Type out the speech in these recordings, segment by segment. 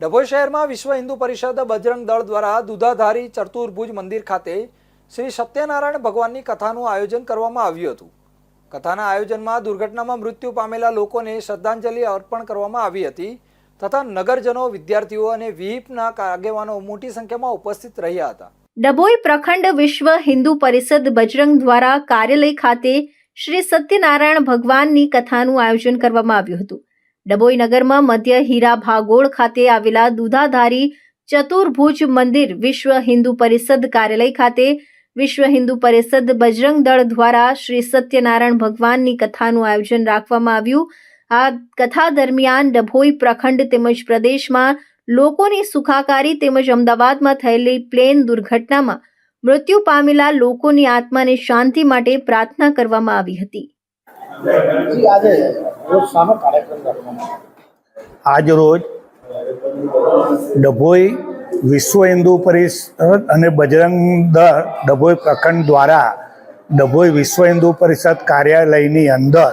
ડભોઈ શહેરમાં વિશ્વ હિન્દુ પરિષદ બજરંગ દળ દ્વારા દુધાધારી ચતુર્ભુજ મંદિર ખાતે શ્રી સત્યનારાયણ ભગવાનની કથાનું આયોજન કરવામાં આવ્યું હતું. કથાના આયોજનમાં દુર્ઘટનામાં મૃત્યુ પામેલા લોકોને શ્રદ્ધાંજલિ અર્પણ કરવામાં આવી હતી તથા નગરજનો, વિદ્યાર્થીઓ અને વિહિપના આગેવાનો મોટી સંખ્યામાં ઉપસ્થિત રહ્યા હતા. ડભોઈ પ્રખંડ વિશ્વ હિન્દુ પરિષદ બજરંગ દ્વારા કાર્યાલય ખાતે શ્રી સત્યનારાયણ ભગવાનની કથાનું આયોજન કરવામાં આવ્યું હતું. ડભોઈ નગરમાં મધ્ય હીરા ભાગોળ ખાતે આવેલા દુધાધારી ચતુર્ભુજ મંદિર વિશ્વ હિન્દુ પરિષદ કાર્યાલય ખાતે વિશ્વ હિન્દુ પરિષદ બજરંગ દળ દ્વારા શ્રી સત્યનારાયણ ભગવાનની કથાનું આયોજન રાખવામાં આવ્યું. આ કથા દરમિયાન ડભોઈ પ્રખંડ તેમજ પ્રદેશમાં લોકોની સુખાકારી તેમજ અમદાવાદમાં થયેલી પ્લેન દુર્ઘટનામાં મૃત્યુ પામેલા લોકોની આત્માને શાંતિ માટે પ્રાર્થના કરવામાં આવી હતી. આજે રોજ ડભોઈ વિશ્વ હિન્દુ પરિષદ અને બજરંગ દળ ડભોઈ પ્રખંડ દ્વારા ડભોઈ વિશ્વ હિન્દુ પરિષદ કાર્યાલયની અંદર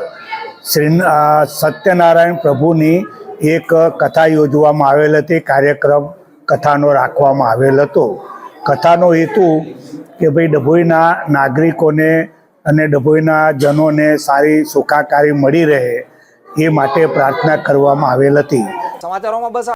શ્રી સત્યનારાયણ પ્રભુની એક કથા યોજવામાં આવેલ હતી. કાર્યક્રમ કથાનો રાખવામાં આવેલ હતો. કથાનો હેતુ કે ભાઈ ડભોઈના નાગરિકોને અને ડભોઈના જનોને સારી સુખાકારી મળી રહે એ માટે પ્રાર્થના કરવામાં આવેલ હતી. સમાચારોમાં બસ